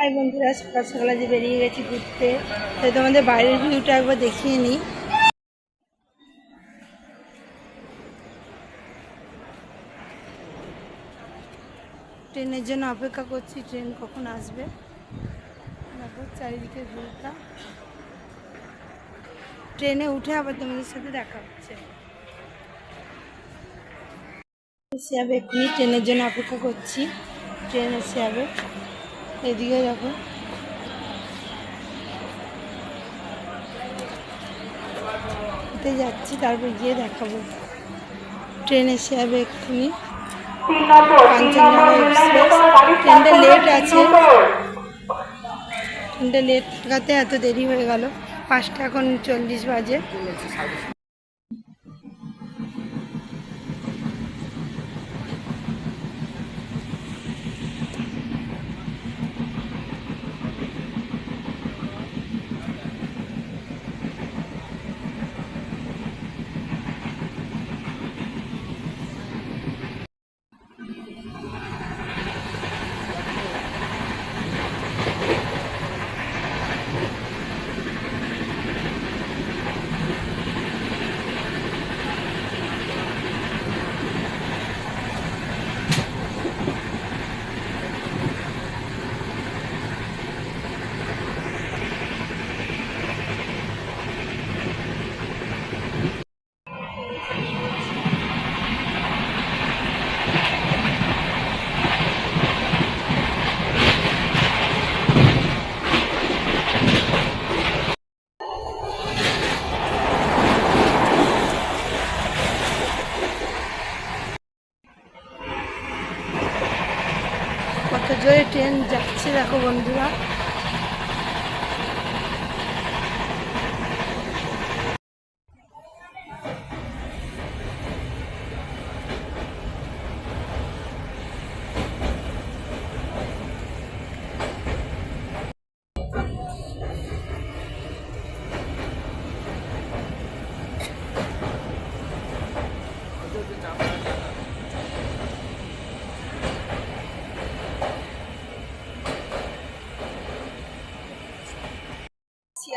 High বন্ধুরা সকাল সকালে যে বেরিয়ে গেছি ঘুরতে, তাই তোমাদের বাইরের ভিউটা একবার দেখিয়ে নিই। ট্রেনের জন্য অপেক্ষা করছি, ট্রেন কখন আসবে। চারিদিকে ভিউটা। ট্রেনে উঠে আবার তোমাদের সাথে দেখা হচ্ছে। এসে যাবে এক্ষুনি ট্রেনের জন্য অপেক্ষা করছি। ট্রেন এসে যাবে এদিকে দেখো। হেঁটে যাচ্ছি, তারপর গিয়ে দেখাবো। ট্রেন এসে যাবে এক্ষুনি। কাঞ্চনজঙ্ঘা এক্সপ্রেস। ট্রেনটা লেট আছে। ট্রেনটা লেট থাকাতে এত দেরি হয়ে গেল। পাঁচটা এখন চল্লিশ বাজে কত জোরে ট্রেন যাচ্ছে দেখো বন্ধুরা।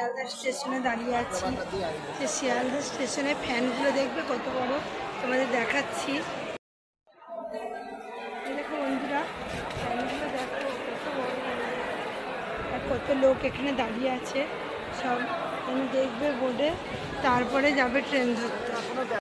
শিয়ালদা স্টেশনে দাঁড়িয়ে আছি। যে শিয়ালদা স্টেশনে ফ্যানগুলো দেখবে কত বড়, তোমাদের দেখাচ্ছি। দেখো বন্ধুরা, ফ্যানগুলো দেখো কত বড়। আর কত লোক এখানে দাঁড়িয়ে আছে। সব দেখবে বোর্ডে, তারপরে যাবে ট্রেন ধরতে।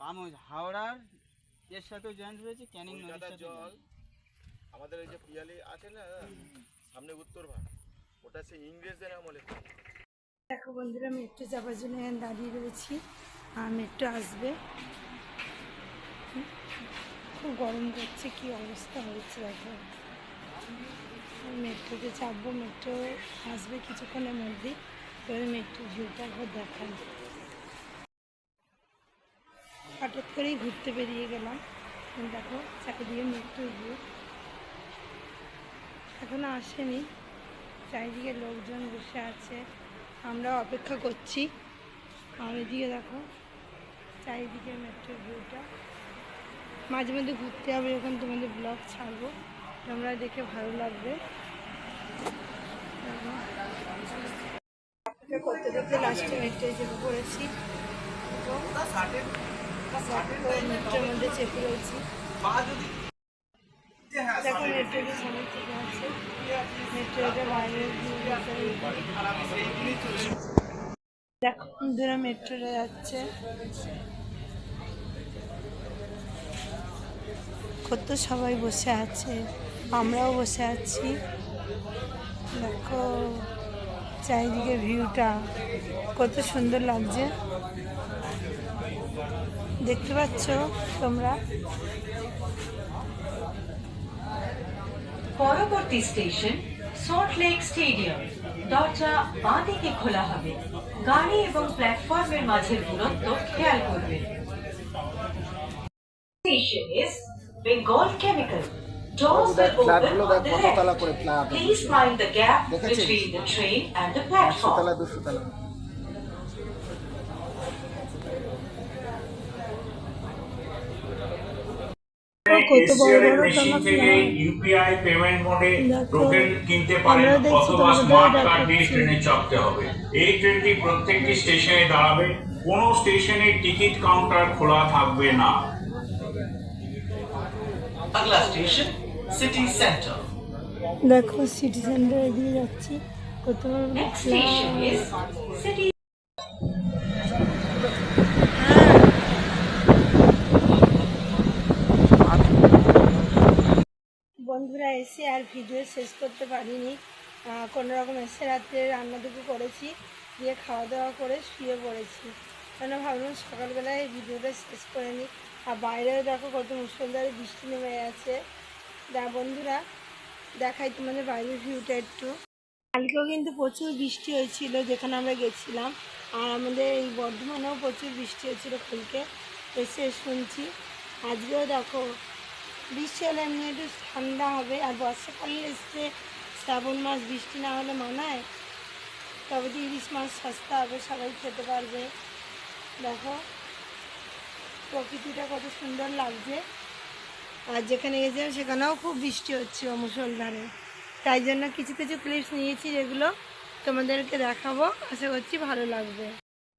পাম্প হাওড়ার এর সাথেও জয়েন্ট হয়েছে ক্যানিং নদীর সাথে জল আমাদের ওই যে পিয়ালি আছে না সামনে উত্তর ভাগ ওটা সেই ইংরেজদের আমলে দেখো বন্ধুরা মেট্রো চাপার জন্য দাঁড়িয়ে রয়েছি। আর মেট্রো আসবে। খুব গরম করছে কি অবস্থা হয়েছে দেখো। মেট্রোতে চাপবো মেট্রো আসবে কিছুক্ষণের মধ্যেই। এবারে মেট্রো ভিউটা একবার দেখাই হঠাৎ করেই ঘুরতে বেরিয়ে গেলাম। দেখো চারিদিকে মেট্রো ভিউ এখনও আসেনি। চারিদিকে লোকজন বসে আছে। আমরা অপেক্ষা করছি। আর এদিকে দেখো, চারিদিকে মেট্রো ভিউটা মাঝে মধ্যে ঘুরতে যাব যখন তোমাদের ব্লগ ছাড়বো। তোমরা দেখে ভালো লাগবে। করতে করতে লাস্টে মেট্রো চেপে পড়েছি। এবং মধ্যে রয়েছি দেখো বন্ধুরা মেট্রোটা যাচ্ছে। কত সবাই বসে আছে, আমরাও বসে আছি। দেখো, চারিদিকে ভিউটা, কত সুন্দর লাগছে। দেখতে পাচ্ছ তোমরা? পরবর্তী স্টেশন সল্ট লেক স্টেডিয়াম দরজা বাঁদিকে খোলা হবে। গাড়ি এবং প্ল্যাটফর্মের মাঝের দূরত্ব খেয়াল করবে। Bengal chemical Doors will the left. Please mind the gap between the train and the platform. UPI payment মোডে টোকেন কিনতে পারেন ট্রেনে হবে। এই ট্রেনটি প্রত্যেকটি স্টেশনে দাঁড়াবে। টিকিট কাউন্টার খোলা থাকবে না। সিটি সেন্টার দেখো সিটি সেন্টারে দিয়ে যাচ্ছি। কত বড় বন্ধুরা এসে আর ভিডিও শেষ করতে পারিনি। রকম এসে রাত্রে রান্নাটুকু করেছি, দিয়ে খাওয়া দাওয়া করে শুয়ে পড়েছি। কেন ভাবলাম সকালবেলায় এই ভিডিওটা শেষ করে নিই। আর বাইরেও দেখো কত মুসলধারে বৃষ্টি নেমে গেছে। দা, বন্ধুরা, দেখাই তোমাদের বাইরের ভিউটা একটু। কালকেও কিন্তু প্রচুর বৃষ্টি হয়েছিল যেখানে আমরা গেছিলাম। আর আমাদের এই বর্ধমানেও প্রচুর বৃষ্টি হয়েছিল কালকে। এসে শুনছি। আজকেও দেখো হলে এমনি একটু ঠান্ডা হবে আর বর্ষাকালে এসছে শ্রাবণ মাস বৃষ্টি না হলে মানায়, তবে তো ইলিশ মাছ সস্তা হবে, সবাই খেতে পারবে। দেখো, প্রকৃতিটা কত সুন্দর লাগছে। আর যেখানে গেছিলাম সেখানেও খুব বৃষ্টি হচ্ছিল মুসলধারে তাই জন্য কিছু কিছু ক্লিপস নিয়েছি যেগুলো তোমাদেরকে দেখাবো। আশা করছি ভালো লাগবে।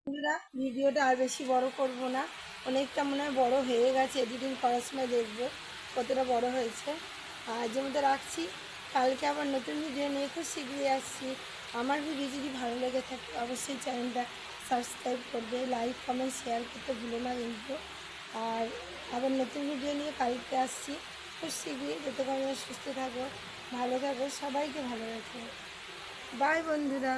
বন্ধুরা, ভিডিওটা আর বেশি বড় করব না। অনেকটা মনে হয় বড়ো হয়ে গেছে, এডিটিং করার সময় দেখব। কতটা বড় হয়েছে। যে মধ্যে রাখছি, কালকে আবার নতুন ভিডিও নিয়ে খুব শীঘ্রই আসছি। আমার ভিডিও যদি ভালো লেগে থাকে, অবশ্যই চ্যানেলটা সাবস্ক্রাইব করবে লাইক কমেন্ট শেয়ার করতে ভুলো না কিন্তু। আর আবার নতুন ভিডিও নিয়ে কালকে আসছি। খুব শীঘ্রই যত সুস্থ থাকো, ভালো থাকো, সবাইকে ভালো রাখো। বাই বন্ধুরা।